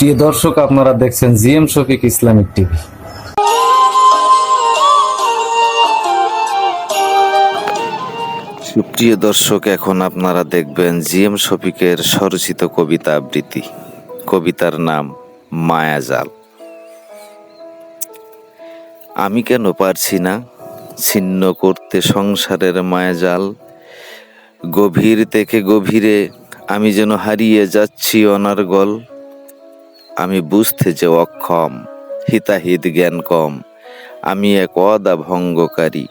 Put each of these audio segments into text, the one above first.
প্রিয় দর্শক, আপনারা দেখছেন জিএম শফিক ইসলামিক টিভি। সুপ্রিয় দর্শক, এখন আপনারা দেখবেন জিএম শফিকের স্বরচিত কবিতা আবৃত্তি। কবিতার নাম মায়াজাল। আমি কেন পারছি না ছিন্ন করতে সংসারের মায়াজাল? গভীর থেকে গভীরে আমি যেন হারিয়ে যাচ্ছি অনার্গল। আমি বুঝতে যে অক্ষম, হিতাহিত জ্ঞান কম, আমি এক অদা ভঙ্গকারী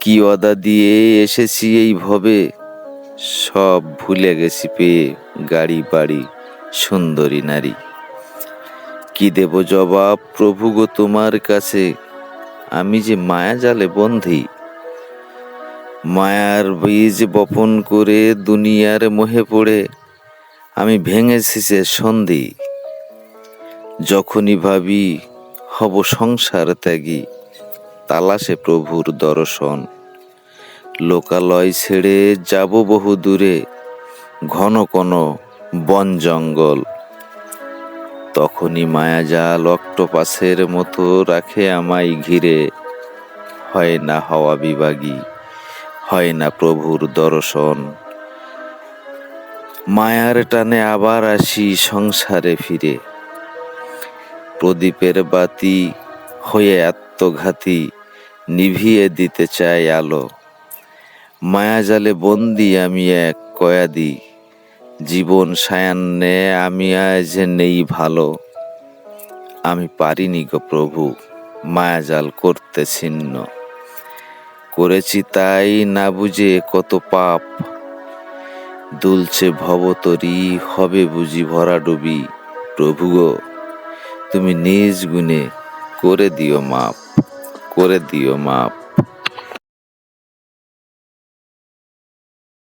কি অদা দিয়ে এসেছি এই ভবে? সব ভুলে গেছি পেয়ে গাড়ি বাড়ি, সুন্দরী নারী। কি দেব জবাব প্রভু গো তোমার কাছে? আমি যে মায়া জালে বন্ধি। মায়ার বীজ বপন করে দুনিয়ার মোহে পড়ে, আমি ভেঙেছি সে সন্ধি। যখনই ভাবি, হব সংসার ত্যাগী, তালাশে প্রভুর দর্শন। লোকালয় ছেড়ে যাব বহু দূরে, ঘন কোন বন জঙ্গল। তখনই মায়া মায়াজাল অক্টোপাসের মতো রাখে আমায় ঘিরে। হয় না হওয়া বিভাগী, হয় না প্রভুর দর্শন। মায়ার টানে আবার আসি সংসারে ফিরে। প্রদীপের বাতি হয়ে আত্মঘাতী নিভিয়ে দিতে চাই আলো। মায়াজালে বন্দি আমি এক কয়াদি। জীবন সায়ান্নে আমি আজ নেই ভালো। আমি পারিনি গো প্রভু, মায়াজাল করতে ছিন্ন। করেছি তাই না বুঝে কত পাপ। দুলছে ভবতরি, হবে বুঝি ভরা ডুবি। প্রভু গো তুমি নিজ গুণে করে দিও মাপ করে দিও মাপ।